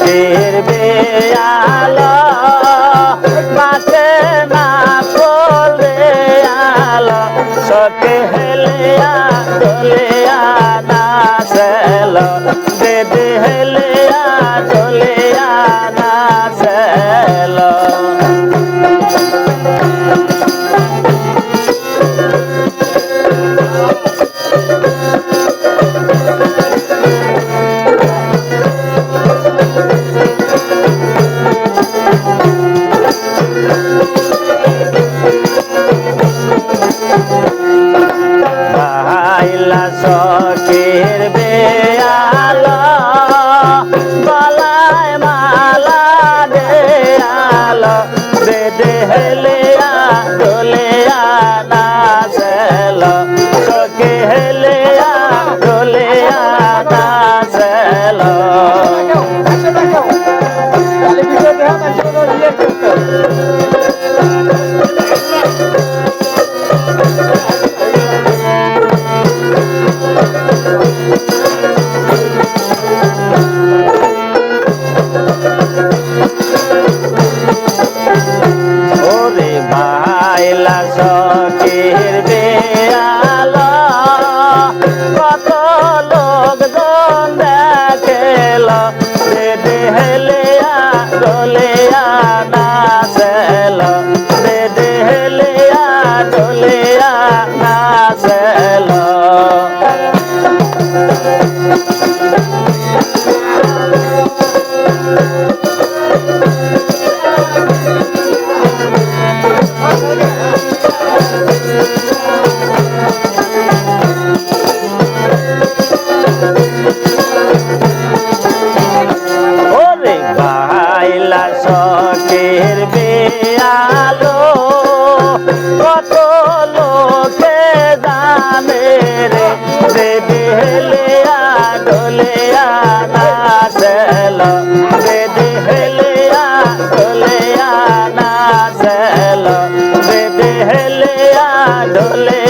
মাছের বেয়ালো মাছে না বলে আলো। চকে হেলিয়া দলিয়া নাচেল দেদে হেলিয়া দলিয়া নাচেল সখীর দেহলিয়া